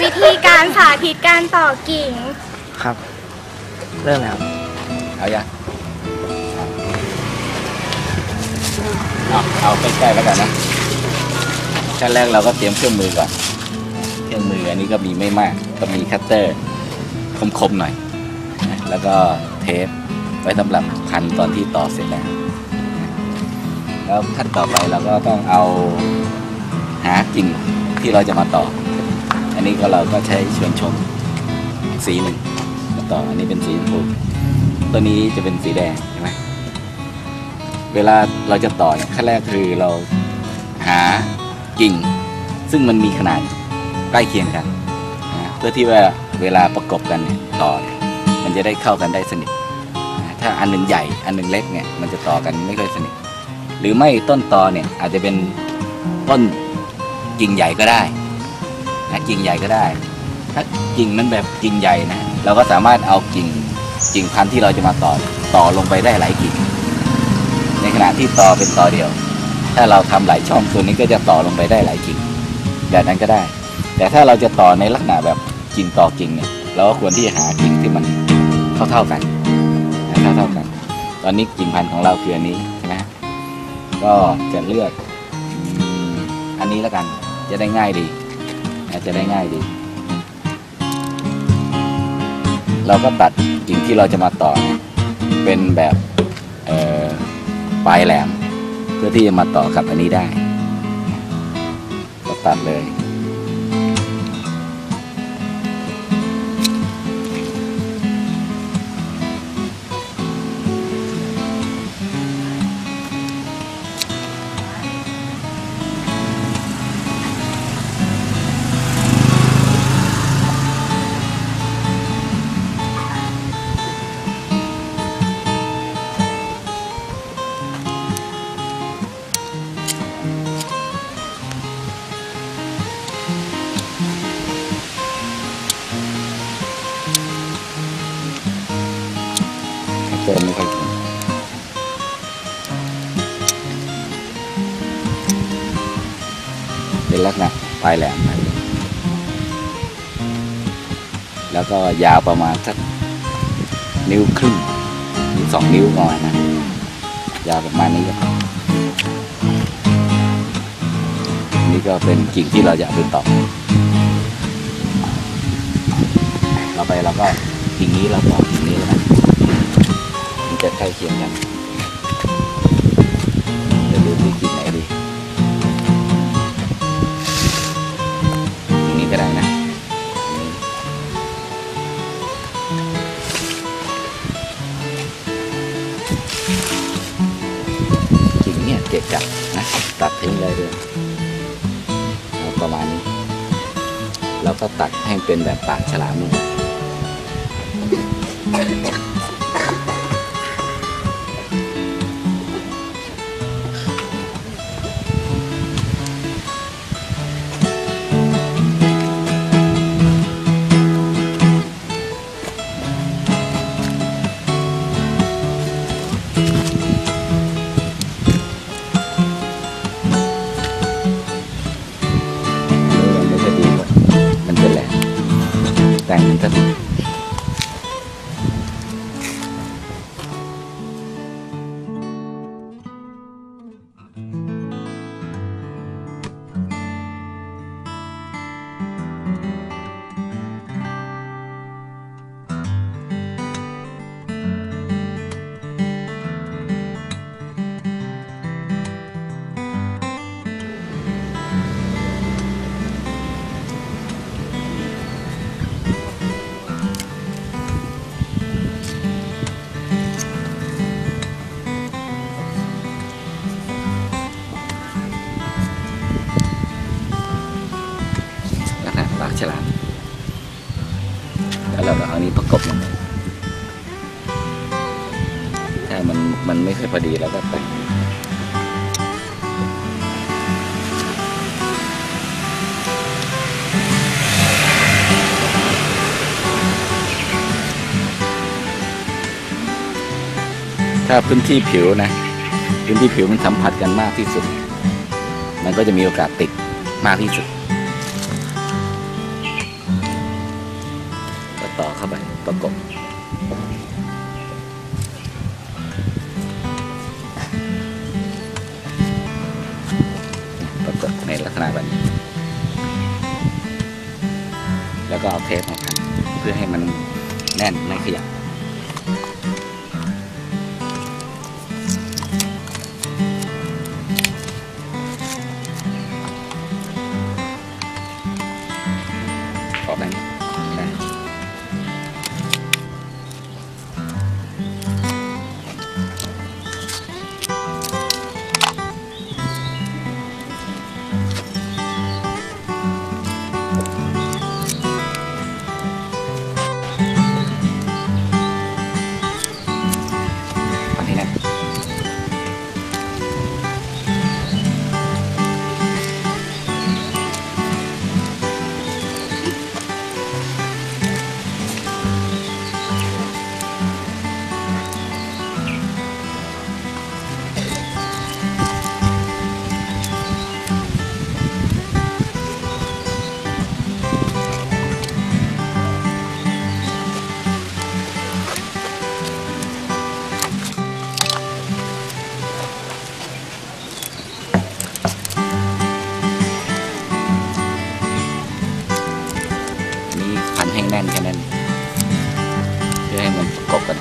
วิธีการสาธิตการต่อกิ่ง ครับ เริ่มแล้วเอายังเอาเอาใกล้ๆแล้วกันนะขั้นแรกเราก็เตรียมเครื่องมือก่อน เครื่องมืออันนี้ก็มีไม่มาก ก็มีคัตเตอร์คมๆหน่อยนะแล้วก็เทปไว้สำหรับพันตอนที่ต่อเสร็จแล้ว แล้วขั้นต่อไปเราก็ต้องเอาหากิ่งที่เราจะมาต่ออั นนี้ก็เราก็ใช้ชวนชมสีหนึ่งมาต่ออันนี้เป็นสีชมพูตัวนี้จะเป็นสีแดงใช่ไหมเวลาเราจะต่อเนี่ยขั้นแรกคือเราหากิ่ง ซึ่งมันมีขนาดใกล้เคียงกันนะเพื่อที่ว่าเวลาประกบกันเนี่ยต่อนมันจะได้เข้ากันได้สนิทถ้าอันหนึ่งใหญ่อันหนึ่งเล็กเนี่ยมันจะต่อกันไม่ค่อยสนิทหรือไม่ต้นตอเนี่ยอาจจะเป็นต้นกิ่งใหญ่ก็ได้ นะกิ่งใหญ่ก็ได้ ถ้ากิ่งมันแบบกิ่งใหญ่นะเราก็สามารถเอากิ่งกิ่งพันธุ์ที่เราจะมาต่อต่อลงไปได้หลายกิ่ง ในขณะที่ต่อเป็นต่อเดียว ถ้าเราทำหลายช่องตัวนี้ก็จะต่อลงไปได้หลายกิ่ง แบบนั้นก็ได้ แต่ถ้าเราจะต่อในลักษณะแบบกิ่งต่อกิ่งเนี่ยเราก็ควรที่จะหากิ่งที่มันเท่าๆกันเท่าเท่าๆกัน ตอนนี้กิ่งพันธุ์ของเราคืออันนี้ใช่ไหมก็จะเลือกอันนี้แล้วกันจะได้ง่ายดี จะได้ง่ายดี เราก็ตัดกิ่งที่เราจะมาต่อเนี่ยเป็นแบบปลายแหลม เพื่อที่จะมาต่อกับอันนี้ได้ ก็ตัดเลย เติมไม่ค่อยถึงเป็นลักษณะปลายแหลมนะแล้วก็ยาวประมาณสักนิ้วครึ่งหรือสองนิ้วประมาณนั้นยาวประมาณนี้ก็นี่ก็เป็นกิ่งที่เราจะเอาไปต่อเราไปเราก็กิ่งนี้เราต่อ จะใกล้เคียงกันจะดูที่กิ่งไหนดีกิ่งนี้ก็ได้นะกิ่งเนี่ยเกะกะนะตัดทิ้งเลยเดียวประมาณนี้ แล้วก็ตัดให้เป็นแบบปากฉลามมือ แต่ มันไม่ค่อยพอดีเราก็แต่งถ้าพื้นที่ผิวนะ พื้นที่ผิวมันสัมผัสกันมากที่สุด มันก็จะมีโอกาสติดมากที่สุด ณะแบบนี้ แล้วก็เอาเทปมาพันเพื่อให้มันแน่นไม่ขยับ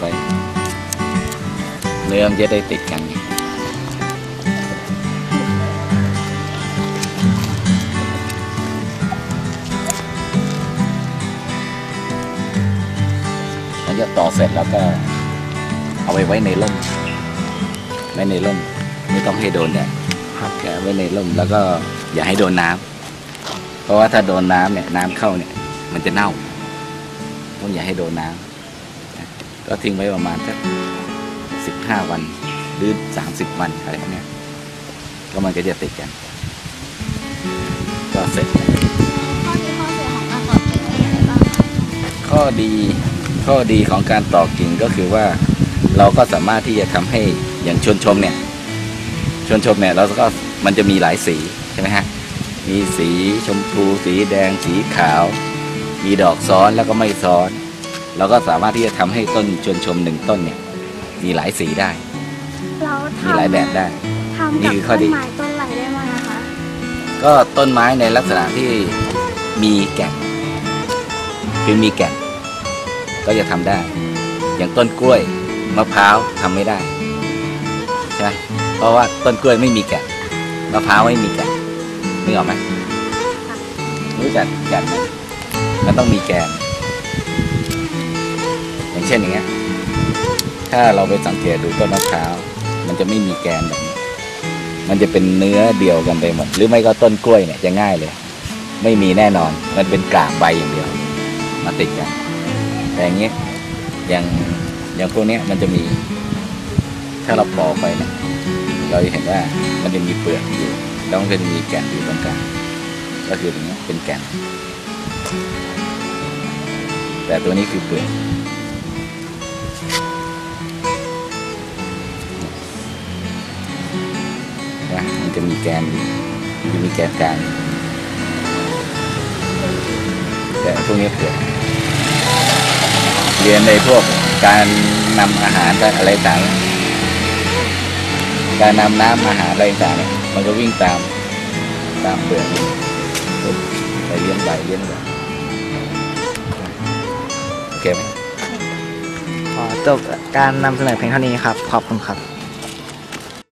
ไว้เนื้อมันจะได้ติดกันหลังจากต่อเสร็จแล้วก็เอาไปไว้ในร่มไว้ในร่ม ไม่ต้องให้โดนแดดครับแกะไว้ในร่มแล้วก็อย่าให้โดนน้ำเพราะว่าถ้าโดนน้ำเนี่ยน้ำเข้าเนี่ย มันจะเน่าต้องอย่าให้โดนน้ำนะ ก็ทิ้งไว้ประมาณสักสิบห้าวันหรือสามสิบวันอะไรเนี้ยก็มันก็จะติดกัน ก็เสร็จ ข้อดีข้อเสีของการตอกิ่งเป็นยังไงบ้างคะข้อดีของการต่อกิ่งก็คือว่าเราก็สามารถที่จะทำให้อย่างชวนชมเนี่ยชวนชมเนี่ยเราก็มันจะมีหลายสีใช่ไหมฮะมีสีชมพู สีแดง สีขาว มีดอกซ้อนแล้วก็ไม่ซ้อน เราก็สามารถที่จะทำให้ต้นชวนชมหนึ่งต้นเนี่ยมีหลายสีได้เราทำมีหลายแบบได้ทำนี่กับคือข้อต้นดีไม้ต้นไหลได้ไหมนะคะก็ต้นไม้ในลักษณะที่มีแก่นคือมีแก่น ก็จะทำได้ อย่างต้นกล้วยมะพร้าวทำไม่ได้ใช่ไหมเพราะว่าต้นกล้วยไม่มีแก่นมะพร้าวไม่มีแก่นนึกออกไหมรู้จักแก่นไหมมันต้องมีแกนอย่างเช่นอย่างเงี้ยถ้าเราไปสังเกตดูต้นมะพร้าวมันจะไม่มีแกนแบบนี้ มันจะเป็นเนื้อเดียวกันไปหมด หรือไม่ก็ต้นกล้วยเนี่ยจะง่ายเลย ไม่มีแน่นอน มันเป็นกาบใบอย่างเดียว มาติดกัน แต่อย่างเงี้ยอย่างอย่างพวกเนี้ยมันจะมี ถ้าเราปอกไปเนี่ยเราจะเห็นว่ามันจะมีเปลือกอยู่ แล้วมันก็จะมีแกนอยู่ตรงกลางก็คือตรงเนี้ยเป็นแกนแต่ตัวนี้คือเปลือก มันจะมีแกนจะมีแกนกลางแต่พวกนี้เปลือเรียนในพวกการนำอาหารการอะไรต่างการนำน้ำอาหารอะไรต่างเนี่ยมันก็วิ่งตามตามเปลือกไปเลี้ยงใบเลี้ยงแบบโอเคไหมขอจบการนำเสนอเพียงเท่านี้ครับ ขอบคุณครับ